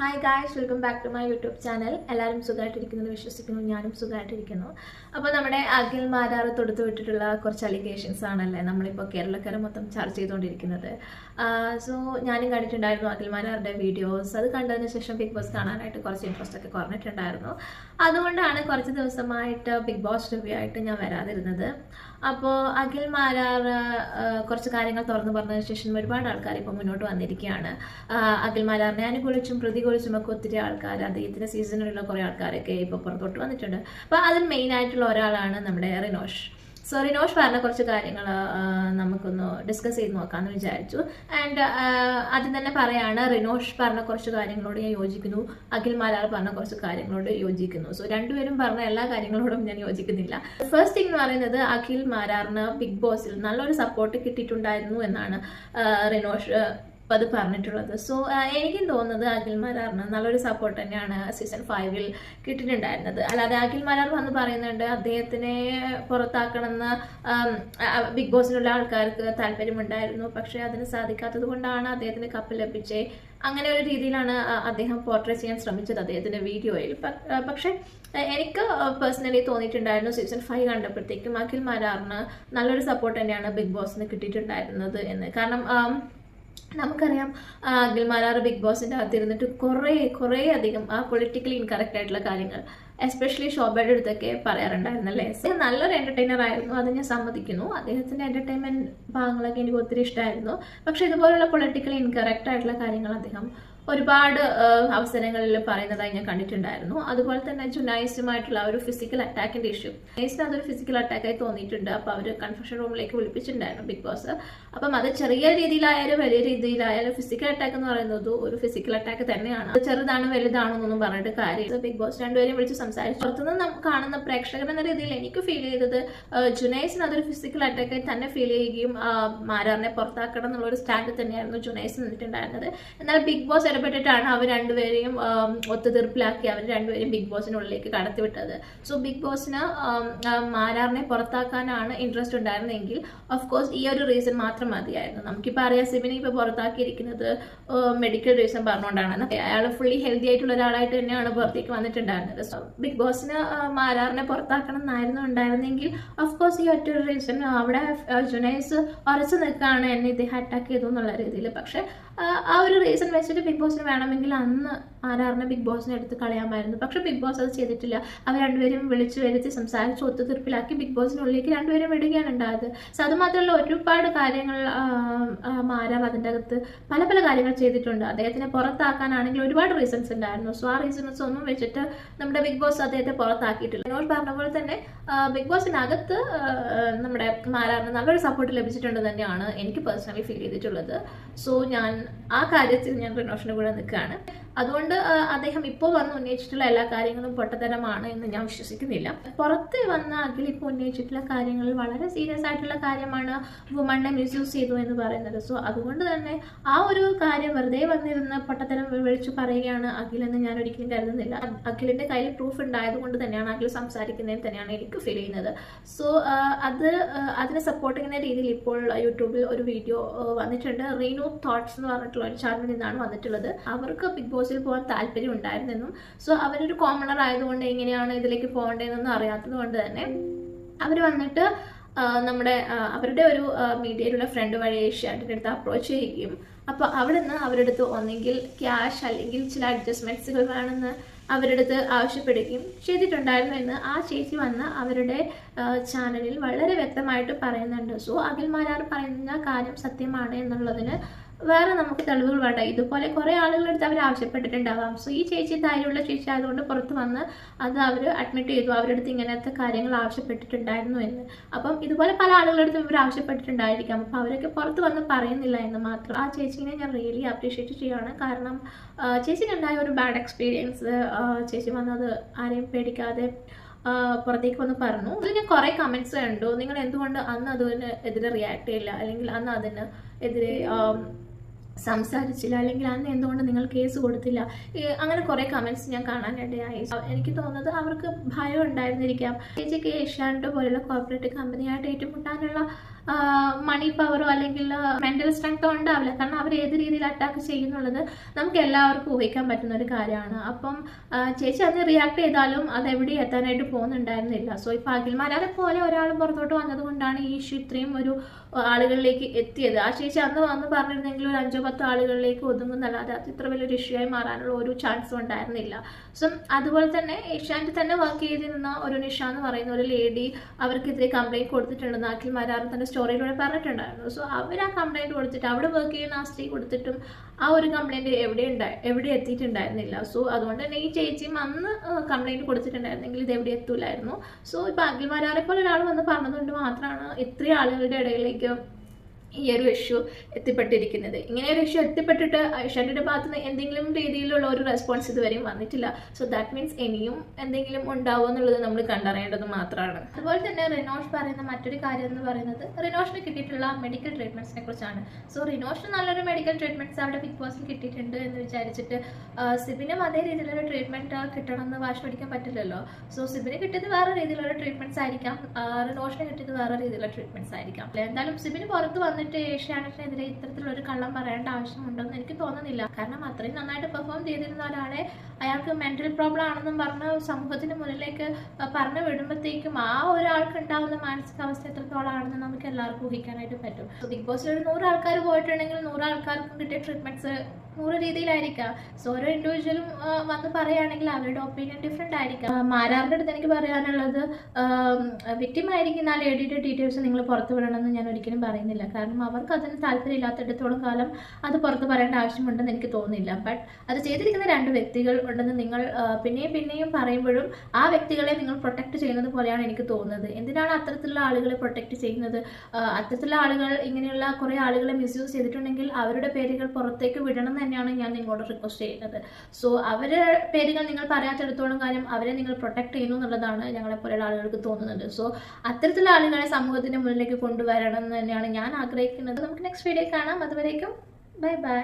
Hi guys welcome back to my YouTube channel എല്ലാവരും സുഖമായിട്ടിരിക്കുന്നു വിശ്വസിക്കുന്നു ഞാനും സുഖമായിട്ടിരിക്കുന്നു അപ്പോൾ നമ്മുടെ അഖിൽ മാരാർ തൊടുത്തു വിട്ടിട്ടുള്ള കുറച്ച് അലിഗേഷൻസ് ആണല്ലേ നമ്മളിപ്പോൾ കേരളക്കാരെ മൊത്തം ചർച്ച ചെയ്തുകൊണ്ടിരിക്കുന്നത്. സോ ഞാനും കണ്ടിട്ടുണ്ടായിരുന്നു അഖിൽ മാരാറിന്റെ വീഡിയോസ് അത് കണ്ടതിന് ശേഷം ബിഗ് ബോസ് കാണാനായിട്ട് കുറച്ച് ഇൻട്രസ്റ്റ് ഒക്കെ കുറഞ്ഞിട്ടുണ്ടായിരുന്നു. അതുകൊണ്ടാണ് കുറച്ച് ദിവസമായിട്ട് ബിഗ് ബോസ് റിവ്യൂ ആയിട്ട് ഞാൻ വരാതിരുന്നത്. അപ്പോൾ അഖിൽ മാരാർ കുറച്ച് കാര്യങ്ങൾ തുറന്നു പറഞ്ഞതിന് ശേഷം ഒരുപാട് ആൾക്കാർ ഇപ്പോൾ മുന്നോട്ട് വന്നിരിക്കുകയാണ്. അഖിൽ മാരാറിനെ അനുകൂലിച്ചും പ്രതികൂലിച്ചും ചുമക്ക് ഒത്തിരി ആൾക്കാർ അദ്ദേഹത്തിന്റെ സീസണിലുള്ള കുറേ ആൾക്കാരൊക്കെ ഇപ്പോൾ പുറത്തോട്ട് വന്നിട്ടുണ്ട്. അപ്പോൾ അതിൽ മെയിൻ ആയിട്ടുള്ള ഒരാളാണ് നമ്മുടെ റിനോഷ്. സോ റിനോഷ് പറഞ്ഞ കുറച്ച് കാര്യങ്ങൾ നമുക്കൊന്ന് ഡിസ്കസ് ചെയ്ത് നോക്കാമെന്ന് വിചാരിച്ചു. ആൻഡ് ആദ്യം തന്നെ പറയാണ് റിനോഷ് പറഞ്ഞ കുറച്ച് കാര്യങ്ങളോട് ഞാൻ യോജിക്കുന്നു. അഖിൽ മാലാർ പറഞ്ഞ കുറച്ച് കാര്യങ്ങളോട് യോജിക്കുന്നു. സോ രണ്ടുപേരും പറഞ്ഞ എല്ലാ കാര്യങ്ങളോടും ഞാൻ യോജിക്കുന്നില്ല. ഫസ്റ്റ് തിങ് എന്ന് പറയുന്നത് അഖിൽ മാരാറിന് ബിഗ് ബോസിൽ നല്ലൊരു സപ്പോർട്ട് കിട്ടിയിട്ടുണ്ടായിരുന്നു എന്നാണ് റിനോഷ് ആ, അത് പറഞ്ഞിട്ടുള്ളത്. സോ എനിക്കും തോന്നുന്നത് അഖിൽ മരാറിന് നല്ലൊരു സപ്പോർട്ട് തന്നെയാണ് സീസൺ ഫൈവിൽ കിട്ടിയിട്ടുണ്ടായിരുന്നത്. അല്ലാതെ അഖിൽ മരാർ വന്ന് പറയുന്നുണ്ട് അദ്ദേഹത്തിനെ പുറത്താക്കണമെന്ന് ബിഗ് ബോസിലുള്ള ആൾക്കാർക്ക് താല്പര്യമുണ്ടായിരുന്നു. പക്ഷേ അതിന് സാധിക്കാത്തത് കൊണ്ടാണ് അദ്ദേഹത്തിന് കപ്പ് ലഭിച്ചേ. അങ്ങനെ ഒരു രീതിയിലാണ് അദ്ദേഹം പോർട്രേ ചെയ്യാൻ ശ്രമിച്ചത് അദ്ദേഹത്തിന്റെ വീഡിയോയിൽ. പക്ഷെ എനിക്ക് പേഴ്സണലി തോന്നിയിട്ടുണ്ടായിരുന്നു സീസൺ ഫൈവ് കണ്ടപ്പോഴത്തേക്കും അഖിൽ മരാറിന് നല്ലൊരു സപ്പോർട്ട് തന്നെയാണ് ബിഗ് ബോസിന് കിട്ടിയിട്ടുണ്ടായിരുന്നത് എന്ന്. കാരണം നമുക്കറിയാം മാരാർ ബിഗ് ബോസിന്റെ അകത്ത് ഇരുന്നിട്ട് കുറേ കുറേ അധികം ആ പൊളിറ്റിക്കലി ഇൻകറക്റ്റ് ആയിട്ടുള്ള കാര്യങ്ങൾ എസ്പെഷ്യലി ശോഭയുടെ അടുത്തൊക്കെ പറയാറുണ്ടായിരുന്നല്ലേ? അദ്ദേഹം നല്ലൊരു എന്റർടൈനർ ആയിരുന്നു അത് ഞാൻ സമ്മതിക്കുന്നു. അദ്ദേഹത്തിന്റെ എന്റർടൈൻമെന്റ് ഭാഗങ്ങളൊക്കെ എനിക്ക് ഒത്തിരി ഇഷ്ടമായിരുന്നു പക്ഷേ ഇതുപോലുള്ള പൊളിറ്റിക്കലി ഇൻകറക്റ്റ് ആയിട്ടുള്ള കാര്യങ്ങൾ അദ്ദേഹം ഒരുപാട് അവസരങ്ങളിൽ പറയുന്നതായി ഞാൻ കണ്ടിട്ടുണ്ടായിരുന്നു. അതുപോലെ തന്നെ ജുനൈസുമായിട്ടുള്ള ഒരു ഫിസിക്കൽ അറ്റാക്കിന്റെ ഇഷ്യൂ ജുനൈസിന് അതൊരു ഫിസിക്കൽ അറ്റാക്കായി തോന്നിയിട്ടുണ്ട്. അപ്പോൾ അവർ കൺഫ്യൂഷൻ റൂമിലേക്ക് വിളിപ്പിച്ചിട്ടുണ്ടായിരുന്നു ബിഗ് ബോസ്. അപ്പം അത് ചെറിയ രീതിയിലായാലും വലിയ രീതിയിലായാലും ഫിസിക്കൽ അറ്റാക്ക് എന്ന് പറയുന്നത് ഒരു ഫിസിക്കൽ അറ്റാക്ക് തന്നെയാണ്. ചെറുതാണ് വലുതാണോ എന്നൊന്നും പറഞ്ഞിട്ട് കാര്യം ബിഗ് ബോസ് രണ്ടുപേരെയും വിളിച്ച് സംസാരിച്ചു. പുറത്തുനിന്ന് കാണുന്ന പ്രേക്ഷകർ എന്ന രീതിയിൽ എനിക്ക് ഫീൽ ചെയ്തത് ജുനൈസിന് അതൊരു ഫിസിക്കൽ അറ്റാക്ക് തന്നെ ഫീൽ ചെയ്യുകയും മാരാറിനെ പുറത്താക്കണം എന്നുള്ള ഒരു സ്റ്റാൻഡ് തന്നെയായിരുന്നു ജുനൈസ് നിന്നിട്ടുണ്ടായിരുന്നത്. എന്നാൽ ബിഗ് ബോസ് ഇടപെട്ടിട്ടാണ് അവർ രണ്ടുപേരെയും ഒത്തുതീർപ്പിലാക്കി അവർ രണ്ടുപേരെയും ബിഗ് ബോസിനുള്ളിലേക്ക് കടത്തിവിട്ടത്. സോ ബിഗ് ബോസിന് മാരാറിനെ പുറത്താക്കാനാണ് ഇൻട്രസ്റ്റ് ഉണ്ടായിരുന്നെങ്കിൽ ഓഫ് കോഴ്സ് ഈ ഒരു റീസൺ മാത്രം മതിയായിരുന്നു. നമുക്കിപ്പോൾ അറിയാം സിബിനെ ഇപ്പോൾ പുറത്താക്കിയിരിക്കുന്നത് മെഡിക്കൽ റീസൺ പറഞ്ഞുകൊണ്ടാണ് അയാൾ ഫുള്ളി ഹെൽത്തി ആയിട്ടുള്ള ഒരാളായിട്ട് തന്നെയാണ് പുറത്തേക്ക് വന്നിട്ടുണ്ടായിരുന്നത്. സോ ബിഗ് ബോസിന് മാരാറിനെ പുറത്താക്കണം എന്നായിരുന്നു ഉണ്ടായിരുന്നെങ്കിൽ ഓഫ് കോഴ്സ് ഈ ഒറ്റ റീസൺ അവിടെ ജുനൈസ് ഉറച്ചു നിൽക്കുകയാണ് എന്നെ ഇദ്ദേഹം അറ്റാക്ക് ചെയ്തു എന്നുള്ള രീതിയിൽ. പക്ഷെ ആ, ഒരു റീസൺ വെച്ചിട്ട് ബിഗ് ബോസിന് വേണമെങ്കിൽ അന്ന് ആരാറിനെ ബിഗ് ബോസിനെ എടുത്ത് കളയാമായിരുന്നു. പക്ഷെ ബിഗ് ബോസ് അത് ചെയ്തിട്ടില്ല. അവർ രണ്ടുപേരും വിളിച്ചു വരുത്തി സംസാരിച്ച് ഒത്തുതീർപ്പിലാക്കി ബിഗ് ബോസിനുള്ളിലേക്ക് രണ്ടുപേരും വിടുകയാണ് ഉണ്ടായത്. സോ അത് മാത്രമല്ല ഒരുപാട് കാര്യങ്ങൾ മാരാർ അതിന്റെ അകത്ത് പല പല കാര്യങ്ങൾ ചെയ്തിട്ടുണ്ട്. അദ്ദേഹത്തിനെ പുറത്താക്കാനാണെങ്കിൽ ഒരുപാട് റീസൺസ് ഉണ്ടായിരുന്നു. സോ ആ റീസൺസ് ഒന്നും വെച്ചിട്ട് നമ്മുടെ ബിഗ് ബോസ് അദ്ദേഹത്തെ പുറത്താക്കിയിട്ടില്ല. എന്നോട് പറഞ്ഞ പോലെ തന്നെ ബിഗ് ബോസിനകത്ത് നമ്മുടെ മാരാറിന് നല്ലൊരു സപ്പോർട്ട് ലഭിച്ചിട്ടുണ്ട് തന്നെയാണ് എനിക്ക് പേഴ്സണലി ഫീൽ ചെയ്തിട്ടുള്ളത്. സോ ഞാൻ ആ കാര്യത്തിൽ ഞാൻ റിനോഷന് കൂടെ നിൽക്കുകയാണ്. അതുകൊണ്ട് അദ്ദേഹം ഇപ്പോൾ വന്ന് ഉന്നയിച്ചിട്ടുള്ള എല്ലാ കാര്യങ്ങളും പൊട്ടത്തരമാണ് എന്ന് ഞാൻ വിശ്വസിക്കുന്നില്ല. പുറത്ത് വന്ന അഖിൽ ഇപ്പോൾ ഉന്നയിച്ചിട്ടുള്ള കാര്യങ്ങൾ വളരെ സീരിയസ് ആയിട്ടുള്ള കാര്യമാണ്. വുമണ്ണെ മിസ്യൂസ് ചെയ്തു എന്ന് പറയുന്നത്. സോ അതുകൊണ്ട് തന്നെ ആ ഒരു കാര്യം വെറുതെ വന്നിരുന്ന പൊട്ടത്തരം വിളിച്ചു പറയുകയാണ് അഖിൽ എന്ന് ഞാൻ ഒരിക്കലും കരുതുന്നില്ല. അഖിലിന്റെ കയ്യിൽ പ്രൂഫ് ഉണ്ടായത് കൊണ്ട് തന്നെയാണ് അഖിൽ സംസാരിക്കുന്നതിൽ തന്നെയാണ് എനിക്ക് ഫീൽ ചെയ്യുന്നത്. സോ അത് അതിനെ സപ്പോർട്ട് ചെയ്യുന്ന രീതിയിൽ ഇപ്പോൾ യൂട്യൂബിൽ ഒരു വീഡിയോ വന്നിട്ടുണ്ട്. റീനു തോട്ട്സ് എന്ന് പറഞ്ഞിട്ടുള്ള ഒരു ചാനലിൽ നിന്നാണ് വന്നിട്ടുള്ളത്. അവർക്ക് ബിഗ് ബോസിൽ പോകാൻ താല്പര്യം ഉണ്ടായിരുന്നെന്നും സോ അവരൊരു കോമണർ ആയതുകൊണ്ട് എങ്ങനെയാണ് ഇതിലേക്ക് പോകേണ്ടതെന്നൊന്നും അറിയാത്തത് കൊണ്ട് തന്നെ അവർ വന്നിട്ട് നമ്മുടെ അവരുടെ ഒരു മീഡിയയിലുള്ള ഫ്രണ്ട് വഴി ഏഷ്യാന്റെ അടുത്ത് അപ്രോച്ച് ചെയ്യുകയും അപ്പോൾ അവിടെ നിന്ന് അവരുടെ അടുത്ത് ഒന്നെങ്കിൽ ക്യാഷ് അല്ലെങ്കിൽ ചില അഡ്ജസ്റ്റ്മെന്റ്സുകൾ വേണമെന്ന് അവരുടെ അടുത്ത് ആവശ്യപ്പെടുകയും ചെയ്തിട്ടുണ്ടായിരുന്നു എന്ന് ആ ചേച്ചി വന്ന് അവരുടെ ചാനലിൽ വളരെ വ്യക്തമായിട്ട് പറയുന്നുണ്ട്. സോ അഖിൽ മാരാർ പറയുന്ന കാര്യം സത്യമാണ് എന്നുള്ളതിന് വേറെ നമുക്ക് തെളിവുകൾ വേണ്ട. ഇതുപോലെ കുറേ ആളുകളുടെ അടുത്ത് അവർ ആവശ്യപ്പെട്ടിട്ടുണ്ടാവാം. സോ ഈ ചേച്ചി ധൈര്യമുള്ള ചേച്ചി ആയതുകൊണ്ട് പുറത്ത് വന്ന് അത് അവർ അഡ്മിറ്റ് ചെയ്തു. അവരുടെ അടുത്ത് ഇങ്ങനത്തെ കാര്യങ്ങൾ ആവശ്യപ്പെട്ടിട്ടുണ്ടായിരുന്നു എന്ന്. അപ്പം ഇതുപോലെ പല ആളുകളുടെ അടുത്തും ഇവർ ആവശ്യപ്പെട്ടിട്ടുണ്ടായിരിക്കാം. അപ്പം അവരൊക്കെ പുറത്ത് വന്ന് പറയുന്നില്ല എന്ന് മാത്രം. ആ ചേച്ചിനെ ഞാൻ റിയലി അപ്രീഷിയേറ്റ് ചെയ്യുകയാണ് കാരണം ചേച്ചിക്കുണ്ടായ ഒരു ബാഡ് എക്സ്പീരിയൻസ് ചേച്ചി വന്നത് ആരെയും പേടിക്കാതെ പുറത്തേക്ക് വന്ന് പറഞ്ഞു. അതിൽ ഞാൻ കുറേ കമന്റ്സ് കണ്ടു. നിങ്ങൾ എന്തുകൊണ്ട് അന്ന് അതിന് എതിരെ റിയാക്ട് ചെയ്യില്ല? അല്ലെങ്കിൽ അന്ന് അതിന് എതിരെ സംസാരിച്ചില്ല അല്ലെങ്കിൽ അന്ന് എന്തുകൊണ്ട് നിങ്ങൾ കേസ് കൊടുത്തില്ല? അങ്ങനെ കുറേ കമന്റ്സ് ഞാൻ കാണാനിടയായി. എനിക്ക് തോന്നുന്നത് അവർക്ക് ഭയം ഉണ്ടായിരുന്നിരിക്കാം. ചേച്ചിക്ക് ഏഷ്യാനെറ്റ് പോലുള്ള കോർപ്പറേറ്റ് കമ്പനിയായിട്ട് ഏറ്റുമുട്ടാനുള്ള മണി പവറോ അല്ലെങ്കിൽ മെന്റൽ സ്ട്രെങ്തോ ഉണ്ടാവില്ല. കാരണം അവർ ഏത് രീതിയിൽ അറ്റാക്ക് ചെയ്യുന്നുള്ളത് നമുക്ക് എല്ലാവർക്കും ഊഹിക്കാൻ പറ്റുന്ന ഒരു കാര്യമാണ്. അപ്പം ചേച്ചി അതിന് റിയാക്ട് ചെയ്താലും അത് എവിടെ എത്താനായിട്ട് പോകുന്നുണ്ടായിരുന്നില്ല. സോ ഇപ്പൊ അഖിൽമാരെ പോലെ ഒരാൾ പുറത്തോട്ട് വന്നത് കൊണ്ടാണ് ഈ ഇഷ്യൂ ഇത്രയും ഒരു ആളുകളിലേക്ക് എത്തിയത്. ആ ചേച്ചി അന്ന് വന്ന് പറഞ്ഞിരുന്നെങ്കിൽ ഒരു അഞ്ചോ പത്തോ ആളുകളിലേക്ക് ഒതുങ്ങുന്നല്ലാതെ അത് ഇത്ര വലിയൊരു ഇഷ്യൂ ആയി മാറാനുള്ള ഒരു ചാൻസും ഉണ്ടായിരുന്നില്ല. സോ അതുപോലെ തന്നെ ഏഷ്യാനെറ്റ് തന്നെ വർക്ക് ചെയ്തിരുന്ന ഒരു നിഷ എന്ന് പറയുന്ന ഒരു ലേഡി അവർക്കെതിരെ കംപ്ലൈന്റ് കൊടുത്തിട്ടുണ്ടെന്ന് അഖിൽ മാരാറും തന്റെ സ്റ്റോറിയിലൂടെ പറഞ്ഞിട്ടുണ്ടായിരുന്നു. സോ അവർ ആ കംപ്ലൈന്റ് കൊടുത്തിട്ട് അവിടെ വർക്ക് ചെയ്യുന്ന ആ സ്ത്രീ കൊടുത്തിട്ടും ആ ഒരു കംപ്ലൈന്റ് എവിടെ ഉണ്ടായി എവിടെ എത്തിയിട്ടുണ്ടായിരുന്നില്ല. സോ അതുകൊണ്ട് തന്നെ ഈ ചേച്ചിയും അന്ന് കംപ്ലൈന്റ് കൊടുത്തിട്ടുണ്ടായിരുന്നെങ്കിൽ ഇത് എവിടെ എത്തൂലായിരുന്നു. സോ ഇപ്പൊ അഖിൽ മാരാറെ പോലെ ഒരാൾ വന്ന് പറഞ്ഞതുകൊണ്ട് മാത്രമാണ് ഇത്രയും ആളുകളുടെ ഇടയിലേക്ക് ഈ ഒരു ഇഷ്യൂ എത്തിപ്പെട്ടിരിക്കുന്നത്. ഇങ്ങനെ ഒരു ഇഷ്യൂ എത്തിപ്പെട്ടിട്ട് ഐഷാന്റെ ഭാഗത്ത് നിന്ന് എന്തെങ്കിലും രീതിയിലുള്ള ഒരു റെസ്പോൺസ് ഇതുവരെയും വന്നിട്ടില്ല. സോ ദാറ്റ് മീൻസ് ഇനിയും എന്തെങ്കിലും ഉണ്ടാവുക എന്നുള്ളത് നമ്മൾ കണ്ടറിയേണ്ടത് മാത്രമാണ്. അതുപോലെ തന്നെ റിനോഷ് പറയുന്ന മറ്റൊരു കാര്യം എന്ന് പറയുന്നത് റിനോഷിന് കിട്ടിയിട്ടുള്ള മെഡിക്കൽ ട്രീറ്റ്മെന്റ്സിനെ കുറിച്ചാണ്. സോ റിനോഷിന് നല്ലൊരു മെഡിക്കൽ ട്രീറ്റ്മെന്റ്സ് അവിടെ ബിഗ് ബോസിൽ കിട്ടിയിട്ടുണ്ട് എന്ന് വിചാരിച്ചിട്ട് സിബിനും അതേ രീതിയിലൊരു ട്രീറ്റ്മെന്റ് കിട്ടണം എന്ന് വാശി പഠിക്കാൻ പറ്റില്ലല്ലോ. സോ സിബിന് കിട്ടിയത് വേറെ രീതിയിലുള്ള ട്രീറ്റ്മെന്റ്സ് ആയിരിക്കാം. റിനോഷിന് കിട്ടിയത് വേറെ രീതിയിലുള്ള ട്രീറ്റ്മെന്റ്സ് ആയിരിക്കാം. എന്തായാലും സിബിന് പുറത്ത് വന്നിട്ട് ഏഷ്യാനെറ്റിനെതിരെ ഇത്തരത്തിലുള്ള ഒരു കള്ളം പറയേണ്ട ആവശ്യമുണ്ടെന്ന് എനിക്ക് തോന്നുന്നില്ല. കാരണം അത്രയും നന്നായിട്ട് പെർഫോം ചെയ്തിരുന്ന ഒരാളെ അയാൾക്ക് മെന്റൽ പ്രോബ്ലം ആണെന്നും പറഞ്ഞ് സമൂഹത്തിന് മുന്നിലേക്ക് പറഞ്ഞു വിടുമ്പോഴത്തേക്കും ആ ഒരാൾക്ക് ഉണ്ടാകുന്ന മാനസികാവസ്ഥ എത്രത്തോളം ആണെന്ന് നമുക്ക് എല്ലാവർക്കും ഊഹിക്കാനായിട്ട് പറ്റും. ബിഗ് ബോസിൽ ഒരു നൂറ് ആൾക്കാർ പോയിട്ടുണ്ടെങ്കിൽ നൂറ് ആൾക്കാർക്കും കിട്ടിയ ട്രീറ്റ്മെന്റ്സ് നൂറ് രീതിയിലായിരിക്കാം. സോ ഓരോ ഇൻഡിവിജ്വലും വന്ന് പറയുകയാണെങ്കിൽ അവരുടെ ഒപ്പീനിയൻ ഡിഫറെന്റ് ആയിരിക്കാം. മാരാറിന്റെ അടുത്ത് എനിക്ക് പറയാനുള്ളത് വിക്റ്റിം ആയിരിക്കുന്ന ആ ലേഡിയുടെ ഡീറ്റെയിൽസ് നിങ്ങൾ പുറത്ത് വിടണമെന്ന് ഞാൻ ഒരിക്കലും പറയുന്നില്ല. കാരണം അവർക്ക് അതിന് താല്പര്യമില്ലാത്തിടത്തോളം കാലം അത് പുറത്ത് പറയേണ്ട ആവശ്യമുണ്ടെന്ന് എനിക്ക് തോന്നുന്നില്ല. ബട്ട് അത് ചെയ്തിരിക്കുന്ന രണ്ട് വ്യക്തികൾ ഉണ്ടെന്ന് നിങ്ങൾ പിന്നെയും പിന്നെയും പറയുമ്പോഴും ആ വ്യക്തികളെ നിങ്ങൾ പ്രൊട്ടക്ട് ചെയ്യുന്നത് പോലെയാണ് എനിക്ക് തോന്നുന്നത്. എന്തിനാണ് അത്തരത്തിലുള്ള ആളുകളെ പ്രൊട്ടക്ട് ചെയ്യുന്നത്? അത്തരത്തിലുള്ള ആളുകൾ ഇങ്ങനെയുള്ള കുറേ ആളുകളെ മിസ്യൂസ് ചെയ്തിട്ടുണ്ടെങ്കിൽ അവരുടെ പേരുകൾ പുറത്തേക്ക് വിടണം തന്നെയാണ് ഞാൻ നിങ്ങളോട് റിക്വസ്റ്റ് ചെയ്യുന്നത്. സോ അവരെ പേരുകൾ നിങ്ങൾ പറയാത്തെടുത്തോളം കാര്യം അവരെ നിങ്ങൾ പ്രൊട്ടക്ട് ചെയ്യുന്നു എന്നുള്ളതാണ് ഞങ്ങളെപ്പോലെയുള്ള ആളുകൾക്ക് തോന്നുന്നത്. സോ അത്തരത്തിലുള്ള ആളുകളെ സമൂഹത്തിന്റെ മുന്നിലേക്ക് കൊണ്ടുവരണം എന്ന് തന്നെയാണ് ഞാൻ ആഗ്രഹിക്കുന്നത്. നമുക്ക് നെക്സ്റ്റ് വീഡിയോ കാണാം. അതുവരേക്കും ബൈ ബൈ